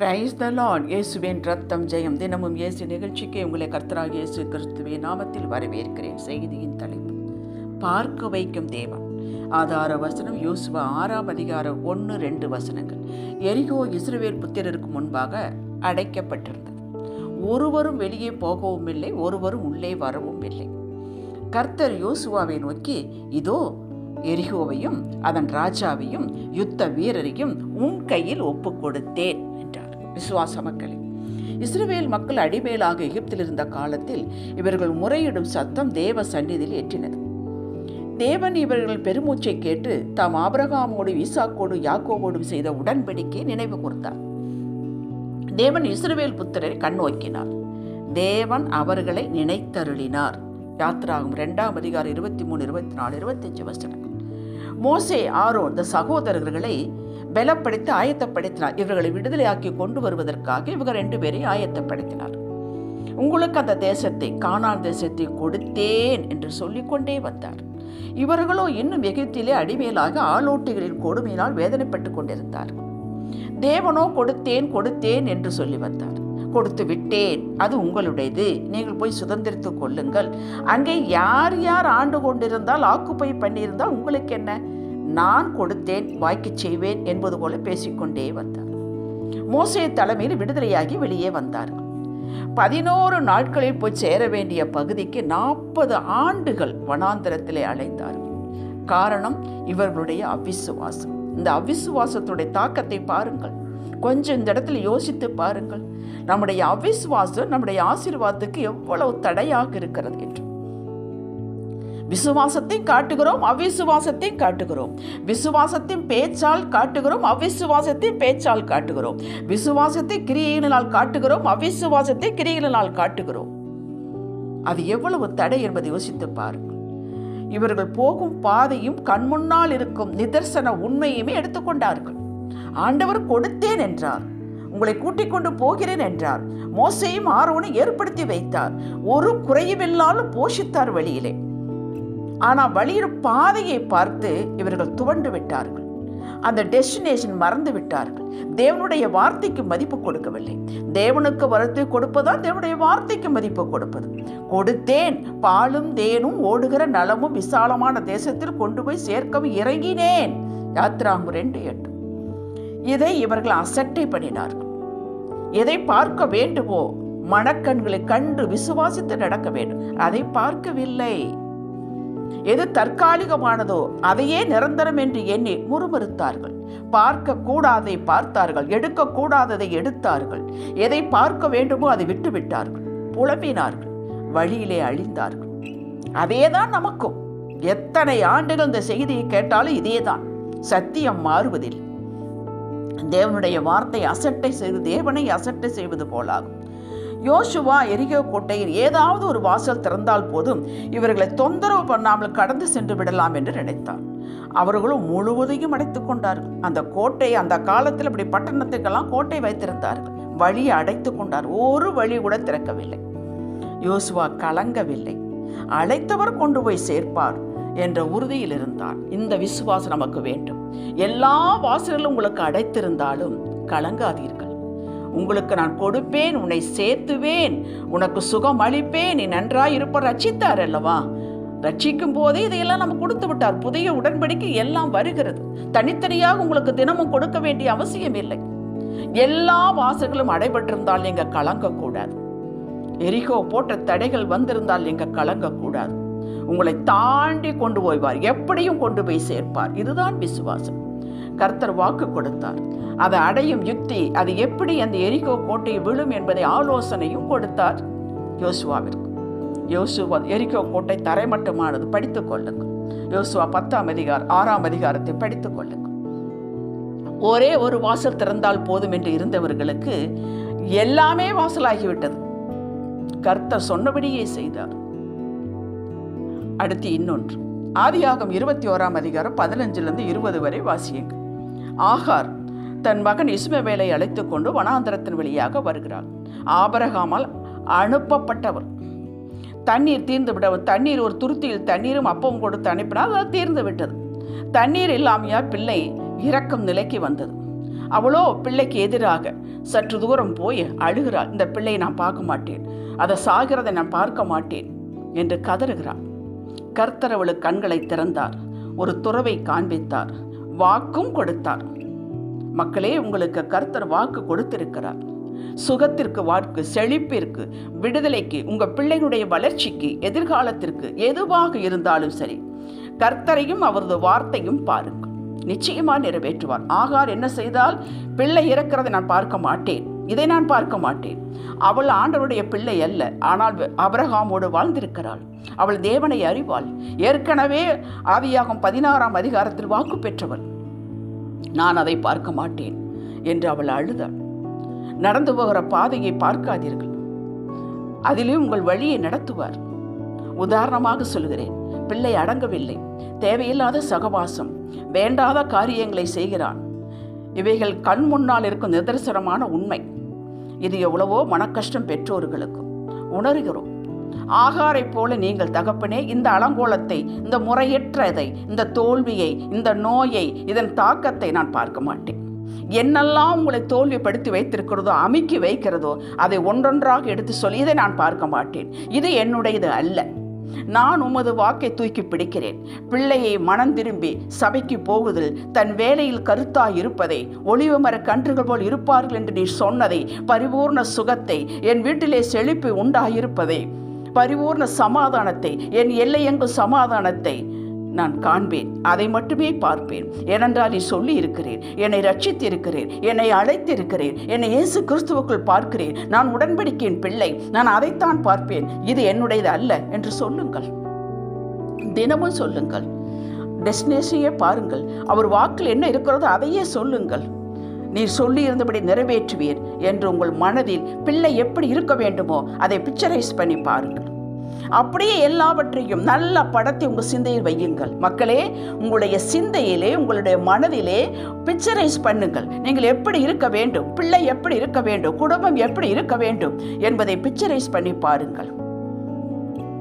Praise the Lord இயேசுவின் ரத்தம் ஜெயம் தினமும் இயேசு நிகழ்ச்சிக்கு உங்களை கர்த்தராக இயேசு கிறிஸ்துவின் நாமத்தில் வரவேற்கிறேன். செய்தியின் தலைப்பு பார்க்க வைக்கும் தேவன். ஆதார வசனம் யோசுவா ஆறாம் அதிகாரம் ஒன்று ரெண்டு வசனங்கள். எரிகோ இஸ்ரவேல் புத்திரருக்கு முன்பாக அடைக்கப்பட்டிருந்தது. ஒருவரும் வெளியே போகவும் இல்லை ஒருவரும் உள்ளே வரவும் இல்லை. கர்த்தர் யோசுவாவை நோக்கி இதோ எரிகோவையும் அதன் ராஜாவையும் யுத்த வீரரையும் உன் கையில் ஒப்புக்கொடுத்தேன். விசுவாச மக்களே. இஸ்ரவேல் மக்கள் அடிமேலாக எகிப்தில் இருந்த காலத்தில் இவர்கள் முறையிடும் சத்தம் தேவ சந்நிதியில் ஏற்றினது. தேவன் இவர்கள் பெருமூச்சை கேட்டு தாம் ஆபிரகாமோடு ஈசாக்கோடு யாக்கோவோடும் செய்த உடன்படிக்கை நினைவு கூர்ந்தார். தேவன் இஸ்ரவேல் புத்திரரை கண்ணோக்கினார் தேவன் அவர்களை நினைத்தருளினார். யாத்ராகும் ரெண்டாம் அதிகாரம் இருபத்தி மூணு இருபத்தி நாலு இருபத்தஞ்சு வசனங்கள் மோசே ஆரோ இந்த சகோதரர்களை பலப்படுத்தி ஆயத்தப்படுத்தினார். இவர்களை விடுதலையாக்கி கொண்டு வருவதற்காக இவங்க ரெண்டு பேரையும் ஆயத்தப்படுத்தினார். உங்களுக்கு அந்த தேசத்தை காணான் தேசத்தை கொடுத்தேன் என்று சொல்லிக்கொண்டே வந்தார். இவர்களோ இன்னும் எகிப்திலே அடிமையிலாக ஆளோட்டிகளின் கொடுமையினால் வேதனைப்பட்டு கொண்டிருந்தார். தேவனோ கொடுத்தேன் கொடுத்தேன் என்று சொல்லி வந்தார். கொடுத்து விட்டேன் அது உங்களுடையது. நீங்கள் போய் சுதந்திரித்துக் கொள்ளுங்கள். அங்கே யார் யார் ஆண்டு கொண்டிருந்தால் ஆக்குப்பை பண்ணியிருந்தால் உங்களுக்கு என்ன? நான் கொடுத்தேன் வாய்க்கு செய்வேன் என்பது போல பேசிக்கொண்டே வந்தார். மோசே தலைமையில் விடுதலையாகி வெளியே வந்தார்கள் பதினோரு நாட்களில் போய் சேர வேண்டிய பகுதிக்கு நாற்பது ஆண்டுகள் வனாந்தரத்திலே அழைத்தார் காரணம் இவர்களுடைய அவிசுவாசம். இந்த அவிசுவாசத்துடைய தாக்கத்தை பாருங்கள். கொஞ்சம் இந்த இடத்துல யோசித்து பாருங்கள். நம்முடைய அவிசுவாசம் நம்முடைய ஆசீர்வாதத்துக்கு எவ்வளவு தடையாக இருக்கிறது என்று. விசுவாசத்தை காட்டுகிறோம் அவிசுவாசத்தையும் காட்டுகிறோம். விசுவாசத்தின் பேச்சால் காட்டுகிறோம் அவிசுவாசத்தையும் பேச்சால் காட்டுகிறோம். விசுவாசத்தை கிரியைகளினால் காட்டுகிறோம் அவிசுவாசத்தை கிரியைகளினால் காட்டுகிறோம். அது எவ்வளவு தடை என்பதை யோசித்து பாருங்கள். இவர்கள் போகும் பாதையும் கண்முன்னால் இருக்கும் நிதர்சன உண்மையுமே எடுத்துக்கொண்டார்கள் ஆண்டவர் கொடுத்தேன் என்றார். உங்களை கூட்டிக் கொண்டு போகிறேன் என்றார். மோசையும் ஆரோனை ஏற்படுத்தி வைத்தார். ஒரு குறையுமில்லாலும் போஷித்தார் வழியிலே. ஆனால் வழியிற பாதையை பார்த்து இவர்கள் துவண்டு விட்டார்கள். அந்த டெஸ்டினேஷன் மறந்து விட்டார்கள். தேவனுடைய வார்த்தைக்கு மதிப்பு கொடுக்கவில்லை. தேவனுக்கு வரத்தை கொடுப்பதான் தேவனுடைய வார்த்தைக்கு மதிப்பு கொடுப்பது. கொடுத்தேன் பாலும் தேனும் ஓடுகிற நலமும் விசாலமான தேசத்தில் கொண்டு போய் சேர்க்கவும் இறங்கினேன். யாத்ராங்கு ரெண்டு எட்டு. இதை இவர்கள் அசட்டை பண்ணினார்கள். எதை பார்க்க வேண்டுமோ மனக்கண்களை கண்டு விசுவாசித்து நடக்க வேண்டும். அதை பார்க்கவில்லை. எது தற்காலிகமானதோ அதையே நிரந்தரம் என்று எண்ணி முறுமறுத்தார்கள். பார்க்க கூடாதை பார்த்தார்கள் எடுக்க கூடாததை எடுத்தார்கள். எதை பார்க்க வேண்டுமோ அதை விட்டுவிட்டார்கள். புலம்பினார்கள் வழியிலே அழிந்தார்கள். அதேதான் நமக்கும். எத்தனை ஆண்டுகள் இந்த செய்தியை கேட்டாலும் இதேதான். சத்தியம் மாறுவதில்லை. தேவனுடைய வார்த்தை அசட்டை செய்து தேவனை அசட்டை செய்வது போலாகும். யோசுவா எரிகோ கோட்டையில் ஏதாவது ஒரு வாசல் திறந்தால் போதும் இவர்களை தொந்தரவு பண்ணாமல் கடந்து சென்று விடலாம் என்று நினைத்தார். அவர்களும் முழுவதையும் அடைத்து கொண்டார்கள். அந்த கோட்டை அந்த காலத்தில் இப்படி பட்டணத்துக்கெல்லாம் கோட்டை வைத்திருந்தார்கள். வழியை அடைத்து கொண்டார். ஒரு வழி கூட திறக்கவில்லை. யோசுவா கலங்கவில்லை. அழைத்தவர் கொண்டு போய் சேர்ப்பார் என்ற உறுதியில் இருந்தான் இந்த விசுவாசம் நமக்கு வேண்டும். எல்லா வாசல்களும் உங்களுக்கு அடைத்திருந்தாலும் கலங்காதீர்கள். உங்களுக்கு நான் கொடுப்பேன் உன்னை சேர்த்துவேன். உனக்கு சுகம் அளிப்பேன். நீ நன்றாய் இருப்ப ரச்சித்தார் அல்லவா? ரட்சிக்கும் போதே இதையெல்லாம் நம்ம கொடுத்து விட்டார். புதிய உடன்படிக்கை எல்லாம் வருகிறது. தனித்தனியாக உங்களுக்கு தினமும் கொடுக்க வேண்டிய அவசியம் இல்லை. எல்லா வாசல்களும் அடைபட்டிருந்தால் நீங்க கலங்கக்கூடாது. எரிகோ போட்ட தடைகள் வந்திருந்தால் நீங்கள் கலங்கக்கூடாது. உங்களை தாண்டி கொண்டு போய்வார். எப்படியும் கொண்டு போய் சேர்ப்பார். இதுதான் விசுவாசம். கர்த்தர் வாக்கு கொடுத்தார். அதை அடையும் யுக்தி அது எப்படி அந்த எரிகோ கோட்டை விழும் என்பதை ஆலோசனையும் கொடுத்தார். யோசுவாவிற்கு. யோசுவா எரிகோ கோட்டை தரைமட்டமானது படித்துக் கொள்ளுங்கள் யோசுவா பத்தாம் அதிகாரம் ஆறாம் அதிகாரத்தை படித்துக் கொள்ளுங்கள் ஒரே ஒரு வாசல் திறந்தால் போதும் என்று இருந்தவர்களுக்கு எல்லாமே வாசலாகிவிட்டது. கர்த்தர் சொன்னபடியே செய்தார். அடுத்து இன்னொன்று. ஆதியாகம் இருபத்தி ஓராம் அதிகாரம் பதினஞ்சிலிருந்து இருபது வரை வாசியுங்கள். ஆகார் தன் மகன் இஸ்மவேலை அழைத்து கொண்டு வனாந்தரத்தின் வழியாக வருகிறார் ஆபரகாமால் அனுப்பப்பட்டவர். தண்ணீர் தீர்ந்து விட தண்ணீர் ஒரு துருத்தியில் தண்ணீரும் அப்பவும் கொடுத்து அனுப்பினால் அது தீர்ந்து விட்டது. தண்ணீர் இல்லாமையா பிள்ளை இறக்கும் நிலைக்கு வந்தது. அவளோ பிள்ளைக்கு எதிராக சற்று தூரம் போய் அழுகிறாள். இந்த பிள்ளையை நான் பார்க்க மாட்டேன். அதை சாகிறதை நான் பார்க்க மாட்டேன் என்று கதறுகிறாள். கர்த்தரவளுக்கு கண்களை திறந்தார். ஒரு துறவை காண்பித்தார். வாக்கும் கொடுத்தார். மக்களே உங்களுக்கு கர்த்தர் வாக்கு கொடுத்திருக்கிறார். சுகத்திற்கு வாக்கு செழிப்பிற்கு விடுதலைக்கு உங்க பிள்ளைகளுடைய வளர்ச்சிக்கு எதிர்காலத்திற்கு எதுவாக இருந்தாலும் சரி கர்த்தரையும் அவரது வார்த்தையும் பாருங்கள். நிச்சயமா நிறைவேற்றுவார். ஆகார் என்ன செய்தால் பிள்ளை இறக்கிறதை நான் பார்க்க மாட்டேன். இதை நான் பார்க்க மாட்டேன். அவள் ஆண்டவருடைய பிள்ளை அல்ல. ஆனால் அபரகாமோடு வாழ்ந்திருக்கிறாள். அவள் தேவனை அறிவாள். ஏற்கனவே ஆதியாகும் பதினாறாம் அதிகாரத்தில் வாக்கு பெற்றவள். நான் அதை பார்க்க மாட்டேன் என்று அவள் அழுதாள். நடந்து போகிற பாதையை பார்க்காதீர்கள். அதிலே உங்கள் வழியை நடத்துவார். உதாரணமாக சொல்கிறேன் பிள்ளை அடங்கவில்லை. தேவையில்லாத சகவாசம். வேண்டாத காரியங்களை செய்கிறான். இவைகள் கண் முன்னால் இருக்கும் நிதர்சனமான உண்மை. இது எவ்வளவோ மனக்கஷ்டம் பெற்றோர்களுக்கு உணர்கிறோம். ஆகாரை போல நீங்கள் தகப்பனே இந்த அலங்கோலத்தை இந்த முறையற்றதை இந்த தோல்வியை இந்த நோயை இதன் தாக்கத்தை நான் பார்க்க மாட்டேன். என்னெல்லாம் உங்களை தோல்விப்படுத்தி வைத்திருக்கிறதோ அமுக்கி வைக்கிறதோ அதை ஒன்றொன்றாக எடுத்து சொல்லி இதை நான் பார்க்க மாட்டேன். இது என்னுடையது அல்ல. நான் உமது வாக்கை தூக்கி பிடிக்கிறேன். பிள்ளையை மனம் திரும்பி சபைக்கு போவதில் தன் வேலையில் கருத்தாய் இருப்பதை ஒளிவு மர கன்றுகள் போல் இருப்பார்கள் என்று நீ சொன்னதை பரிபூர்ண சுகத்தை என் வீட்டிலே செழிப்பு உண்டாயிருப்பதை பரிபூர்ண சமாதானத்தை என் எல்லையெங்கும் சமாதானத்தை நான் காண்பேன் அதை மட்டுமே பார்ப்பேன். ஏனென்றால் நீ சொல்லி இருக்கிறேன் என்னை ரட்சித்திருக்கிறேன் என்னை அழைத்திருக்கிறேன் என்னை இயேசு கிறிஸ்துவுக்குள் பார்க்கிறேன் நான் உடன்படிக்கையின் பிள்ளை நான் அதைத்தான் பார்ப்பேன். இது என்னுடையது அல்ல என்று சொல்லுங்கள். தினமும் சொல்லுங்கள். டெஸ்டினேஷனையே பாருங்கள். அவர் வாக்கில் என்ன இருக்கிறதோ அதையே சொல்லுங்கள். நீர் சொல்லியிருந்தபடி நிறைவேற்றுவீர் என்று உங்கள் மனதில் பிள்ளை எப்படி இருக்க வேண்டுமோ அதை பிக்சரைஸ் பண்ணி பாருங்கள். அப்படியே எல்லாவற்றையும் நல்ல படத்தை உங்கள் சிந்தையில் வையுங்கள். மக்களே உங்களுடைய சிந்தையிலே உங்களுடைய மனதிலே பிக்சரைஸ் பண்ணுங்கள். நீங்கள் எப்படி இருக்க வேண்டும்? பிள்ளை எப்படி இருக்க வேண்டும்? குடும்பம் எப்படி இருக்க வேண்டும்? என்பதை பிக்சரைஸ் பண்ணி பாருங்கள்.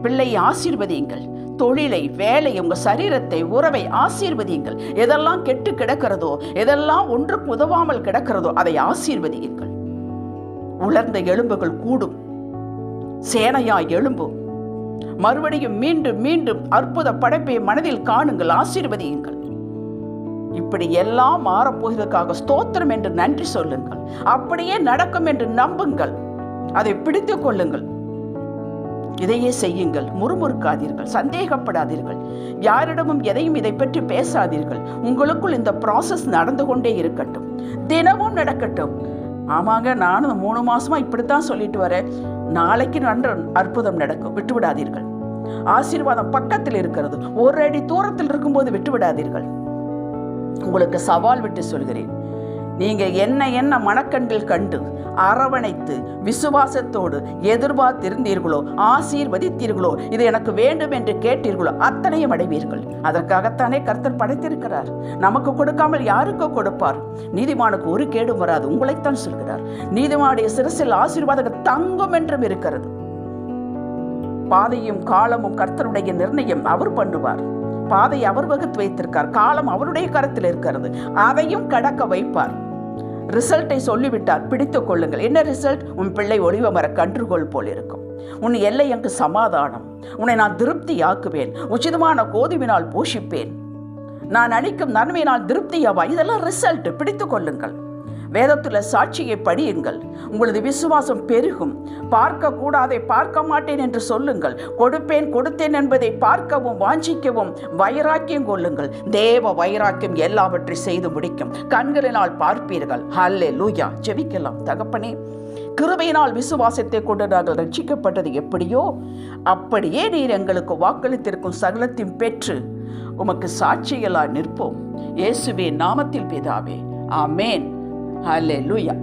பிள்ளையை ஆசீர்வதியுங்கள். தொழிலை வேலை உங்கள் சரீரத்தை உறவை ஆசீர்வதியுங்கள். எதெல்லாம் கெட்டு கிடக்கிறதோ எதெல்லாம் ஒன்றுக்கு உதவாமல் கிடக்கிறதோ அதை ஆசீர்வதியுங்கள். உலர்ந்த எலும்புகள் கூடும். சேனையா எழும்பும் மறுபடியும் மீண்டும் மீண்டும் அற்புத படைப்பை மனதில் காணுங்கள் ஆசீர்வதியுங்கள். இப்படி எல்லாம் மாறப்போகிறதுக்காக ஸ்தோத்திரம் என்று நன்றி சொல்லுங்கள். அப்படியே நடக்கும் என்று நம்புங்கள். அதை பிடித்துக் கொள்ளுங்கள். இதையே செய்யுங்கள். முறுமுறுக்காதீர்கள். சந்தேகப்படாதீர்கள். யாரிடமும் எதையும் இதை பற்றி பேசாதீர்கள். உங்களுக்குள் இந்த ப்ராசஸ் நடந்து கொண்டே இருக்கட்டும். தினமும் நடக்கட்டும். ஆமாங்க நானும் மூணு மாசமா இப்படித்தான் சொல்லிட்டு வரேன். நாளைக்கு நன்று அற்புதம் நடக்கும். விட்டுவிடாதீர்கள். ஆசீர்வாதம் பக்கத்தில் இருக்கிறது. ஒரு அடி தூரத்தில் இருக்கும்போது விட்டுவிடாதீர்கள். உங்களுக்கு சவால் விட்டு சொல்கிறேன். நீங்க என்ன என்ன மனக்கண்கள் கண்டு அரவணைத்து விசுவாசத்தோடு எதிர்பார்த்திருந்தீர்களோ ஆசீர்வதித்தீர்களோ இது எனக்கு வேண்டும் என்று கேட்டீர்களோ அத்தனையும் அடைவீர்கள். அதற்காகத்தானே கர்த்தர் படைத்திருக்கிறார். நமக்கு கொடுக்காமல் யாருக்கோ கொடுப்பார்? நீதிமானுக்கு ஒரு கேடும் வராது உங்களைத்தான் சொல்கிறார். நீதிமானுடைய சிரசில் ஆசீர்வாதங்கள் தங்கும் என்றும் இருக்கிறது. பாதையும் காலமும் கர்த்தருடைய நிர்ணயம் அவர் பண்ணுவார். பாதை அவர் வகுத்து வைத்திருக்கார் காலம் அவருடைய கரத்தில் இருக்கிறது. அதையும் கடக்க வைப்பார். ரிசல்ட்டை சொல்லிவிட்டார் பிடித்துக் கொள்ளுங்கள். என்ன ரிசல்ட்? உன் பிள்ளை ஒளிவ மர கன்றுகோள் போல் இருக்கும். உன் எல்லை எனக்கு சமாதானம். உன்னை நான் திருப்தியாக்குவேன். உச்சிதமான கோதுவினால் போஷிப்பேன். நான் அளிக்கும் நன்மையினால் திருப்தியாவா இதெல்லாம் ரிசல்ட். பிடித்துக் கொள்ளுங்கள். வேதத்துல சாட்சியை படியுங்கள். உங்களது விசுவாசம் பெருகும். பார்க்க கூடாதை பார்க்க மாட்டேன் என்று சொல்லுங்கள். கொடுப்பேன் கொடுத்தேன் என்பதை பார்க்கவும் வாஞ்சிக்கவும் வைராக்கியம் கொள்ளுங்கள். தேவ வைராக்கியம் எல்லாவற்றை செய்து முடிக்கும். கண்களினால் பார்ப்பீர்கள். ஹல்லே லூயா ஜெபிக்கலாம். தகப்பனே கிருபையினால் விசுவாசத்தை கொண்டு நாங்கள் ரட்சிக்கப்பட்டது எப்படியோ அப்படியே நீர் எங்களுக்கு வாக்களித்திருக்கும் சகலத்தையும் பெற்று உமக்கு சாட்சிகளாக நிற்போம். இயேசுவே நாமத்தில் பிதாவே. ஆமேன். லூயா